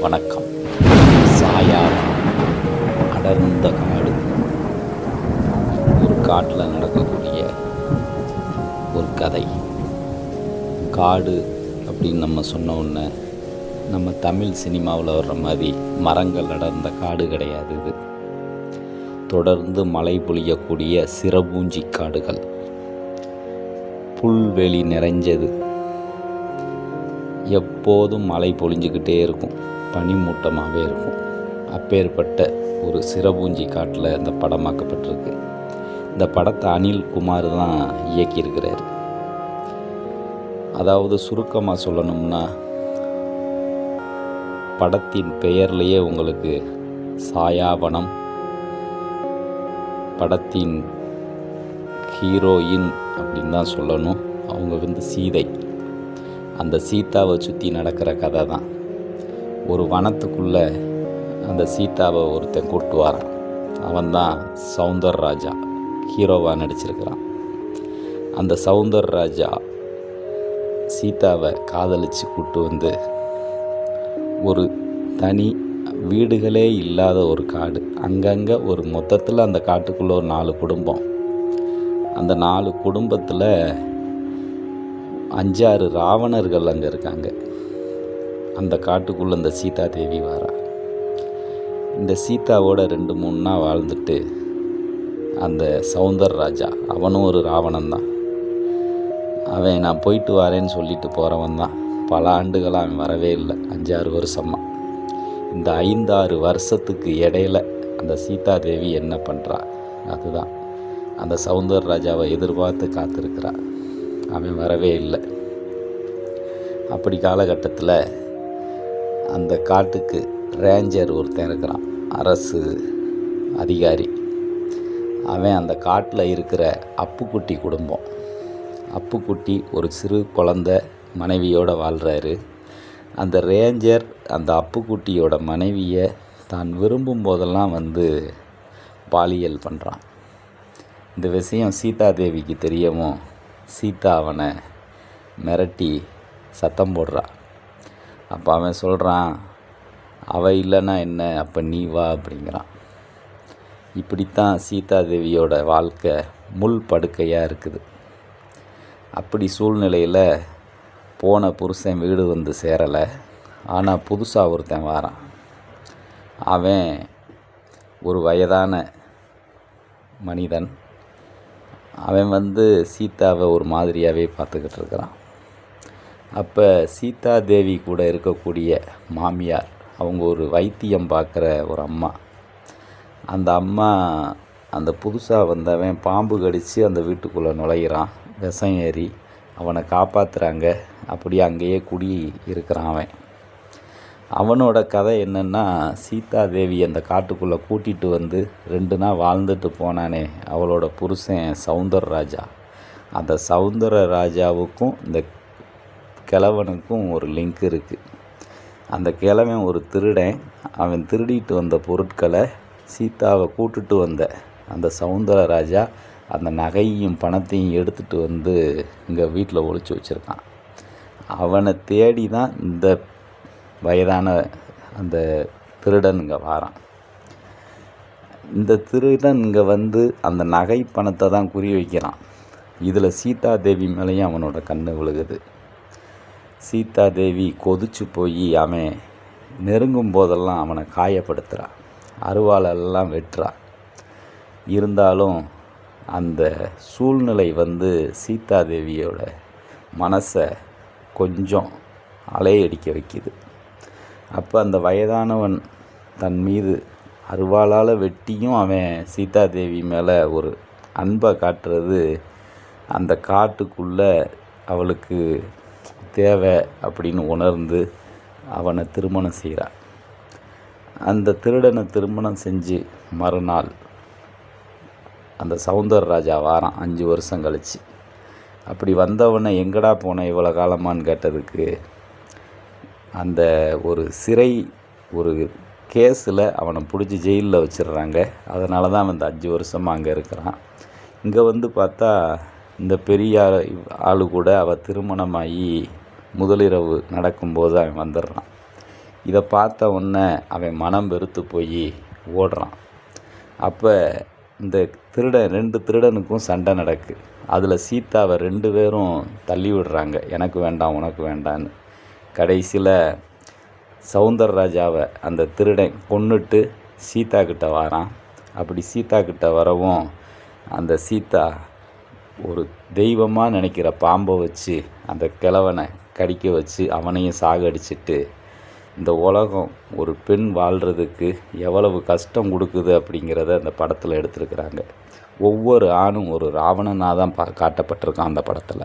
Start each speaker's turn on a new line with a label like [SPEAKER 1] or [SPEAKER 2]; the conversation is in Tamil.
[SPEAKER 1] வணக்கம். சாயா அடர்ந்த காடு. ஒரு காட்டில் நடக்கக்கூடிய ஒரு கதை. காடு அப்படின்னு நம்ம சொன்ன உடனே நம்ம தமிழ் சினிமாவில் வர்ற மாதிரி மரங்கள் அடர்ந்த காடு கிடையாது இது. தொடர்ந்து மழை பொழியக்கூடிய சிறபூஞ்சி காடுகள். புல்வெளி நிறைஞ்சது. எப்போதும் மழை பொழிஞ்சுக்கிட்டே இருக்கும். பனிமூட்டமாகவே இருக்கும். அப்பேற்பட்ட ஒரு சிறபூஞ்சி காட்டில் இந்த படமாக்கப்பட்டிருக்கு. இந்த படத்தை அனில் குமார் தான் இயக்கியிருக்கிறார். அதாவது சுருக்கமாக சொல்லணும்னா படத்தின் பெயர்லேயே உங்களுக்கு சாயாவனம் படத்தின் ஹீரோயின் அப்படின்னு தான் சொல்லணும். அவங்க வந்து சீதை. அந்த சீதாவை சுற்றி நடக்கிற கதை தான். ஒரு வனத்துக்குள்ளே அந்த சீதாவை ஒருத்தன் கூட்டு வரான். அவன் தான் சவுந்தர் ராஜா. ஹீரோவாக நடிச்சிருக்கிறான். அந்த சவுந்தர் ராஜா சீதாவை காதலித்து கூட்டு வந்து ஒரு தனி வீடுகளே இல்லாத ஒரு காடு. அங்கங்கே ஒரு மொத்தத்தில் அந்த காட்டுக்குள்ளே ஒரு நாலு குடும்பம். அந்த நாலு குடும்பத்தில் அஞ்சாறு ராவணர்கள் அங்கே இருக்காங்க. அந்த காட்டுக்குள்ளே இந்த சீதா தேவி வரா. இந்த சீதாவோட ரெண்டு மூணு நாள் வாழ்ந்துட்டு அந்த சவுந்தர் ராஜா அவனும் ஒரு ராவணன் தான் அவன் நான் போயிட்டு வரேன்னு சொல்லிட்டு போகிறவன் தான் பல ஆண்டுகளாக அவன் வரவே இல்லை. அஞ்சாறு வருஷமாக இந்த ஐந்தாறு வருஷத்துக்கு இடையில அந்த சீதா தேவி என்ன பண்ணுறா அதுதான். அந்த சவுந்தர் ராஜாவை எதிர்பார்த்து காத்திருக்கிறா. அவன் வரவே இல்லை. அப்படி காலகட்டத்தில் அந்த காட்டுக்கு ரேஞ்சர் ஒருத்தன் இருக்கிறான். அரசு அதிகாரி. அவன் அந்த காட்டில் இருக்கிற அப்புக்குட்டி குடும்பம். அப்புக்குட்டி ஒரு சிறு குழந்த மனைவியோடு வாழ்கிறாரு அந்த ரேஞ்சர் அந்த அப்புக்குட்டியோட மனைவியை தான் விரும்பும் போதெல்லாம் வந்து பாலியல் பண்ணுறான் இந்த விஷயம் சீதா தேவிக்கு தெரியவும் சீதா அவனை மிரட்டி சத்தம் போடுறான் அப்போ அவன் சொல்கிறான் அவள் இல்லைன்னா என்ன? அப்போ நீ வா அப்படிங்கிறான். இப்படித்தான் சீதாதேவியோட வாழ்க்கை முள் படுக்கையாக இருக்குது. அப்படி சூழ்நிலையில் போன புருஷன் வீடு வந்து சேரலை. ஆனால் புதுசாக ஒருத்தன் வாரான். அவன் ஒரு வயதான மனிதன். அவன் வந்து சீதாவை ஒரு மாதிரியாகவே பார்த்துக்கிட்டு இருக்கிறான். அப்போ சீதா தேவி கூட இருக்கக்கூடிய மாமியார் அவங்க ஒரு வைத்தியம் பார்க்குற ஒரு அம்மா. அந்த அம்மா அந்த புதுசாக வந்தவன் பாம்பு கடித்து அந்த வீட்டுக்குள்ளே நுழையிறான். விஷம் ஏறி அவனை காப்பாற்றுறாங்க அப்படி அங்கேயே குடி இருக்கிறான் அவன். அவனோட கதை என்னென்னா சீதா தேவி அந்த காட்டுக்குள்ளே கூட்டிகிட்டு வந்து ரெண்டு நாள் வாழ்ந்துட்டு போனானே அவளோட புருஷன் சவுந்தர ராஜா அந்த சவுந்தர ராஜாவுக்கும் இந்த கிழவனுக்கும் ஒரு லிங்க் இருக்குது அந்த கிழவன் ஒரு திருடன். அவன் திருடிட்டு வந்த பொருட்களை சீதாவை கூட்டுட்டு வந்த அந்த சவுந்தரராஜா அந்த நகையும் பணத்தையும் எடுத்துகிட்டு வந்து இங்கே வீட்டில் ஒழிச்சு வச்சுருக்கான். அவனை தேடி தான் இந்த வயதான அந்த திருடன் இங்கே வாரான். இந்த திருடன் இங்கே வந்து அந்த நகை பணத்தை தான் குறி வைக்கிறான். இதில் சீதா தேவி மேலேயும் அவனோட கண்ணு விழுகுது. சீதா தேவி கொதிச்சு போய் அவன் நெருங்கும் போதெல்லாம் அவனை காயப்படுத்துகிறான் அருவாளெல்லாம் வெட்டுறா. இருந்தாலும் அந்த சூழ்நிலை வந்து சீதா தேவியோட மனசை கொஞ்சம் அலையடிக்க வைக்கிது. அப்போ அந்த வயதானவன் தன் மீது அருவாளால் வெட்டியும் அவன் சீதா தேவி மேலே ஒரு அன்பை காட்டுறது அந்த காட்டுக்குள்ளே அவளுக்கு தேவை அப்படின்னு உணர்ந்து அவனை திருமணம் செய்கிறான் அந்த திருடனை திருமணம் செஞ்சு மறுநாள் அந்த சவுந்தர ராஜா வாரம் அஞ்சு வருஷம் கழிச்சு. அப்படி வந்தவனை எங்கடா போனேன் இவ்வளோ காலமான்னு கேட்டதுக்கு அந்த ஒரு சிறை ஒரு கேஸில் அவனை பிடிச்சி ஜெயிலில் வச்சிடுறாங்க. அதனால தான் அவன் இந்த அஞ்சு வருஷமாக அங்கே இருக்கிறான். இங்கே வந்து பார்த்தா இந்த பெரிய ஆள் கூட அவள் திருமணமாகி முதலிரவு நடக்கும்போது அவன் வந்துடுறான். இதை பார்த்த உடனே அவன் மனம் வெறுத்து போய் ஓடுறான். அப்போ இந்த திருடன் ரெண்டு திருடனுக்கும் சண்டை நடக்கு. அதில் சீதாவை ரெண்டு பேரும் தள்ளி விடுறாங்க. எனக்கு வேண்டாம் உனக்கு வேண்டான்னு கடைசியில் சவுந்தரராஜாவை அந்த திருடன் கொன்னுட்டு சீதா கிட்ட வாரான். அப்படி சீதா கிட்ட வரவும் அந்த சீதா ஒரு தெய்வமாக நினைக்கிற பாம்பை வச்சு அந்த கிழவனை கடிக்க வச்சு அவனையும் சாகடிச்சிட்டு இந்த உலகம் ஒரு பெண் வாழ்கிறதுக்கு எவ்வளவு கஷ்டம் கொடுக்குது அப்படிங்கிறத அந்த படத்தில் எடுத்திருக்கிறாங்க. ஒவ்வொரு ஆணும் ஒரு ராவணனாக தான் பா காட்டப்பட்டிருக்கான் அந்த படத்தில்.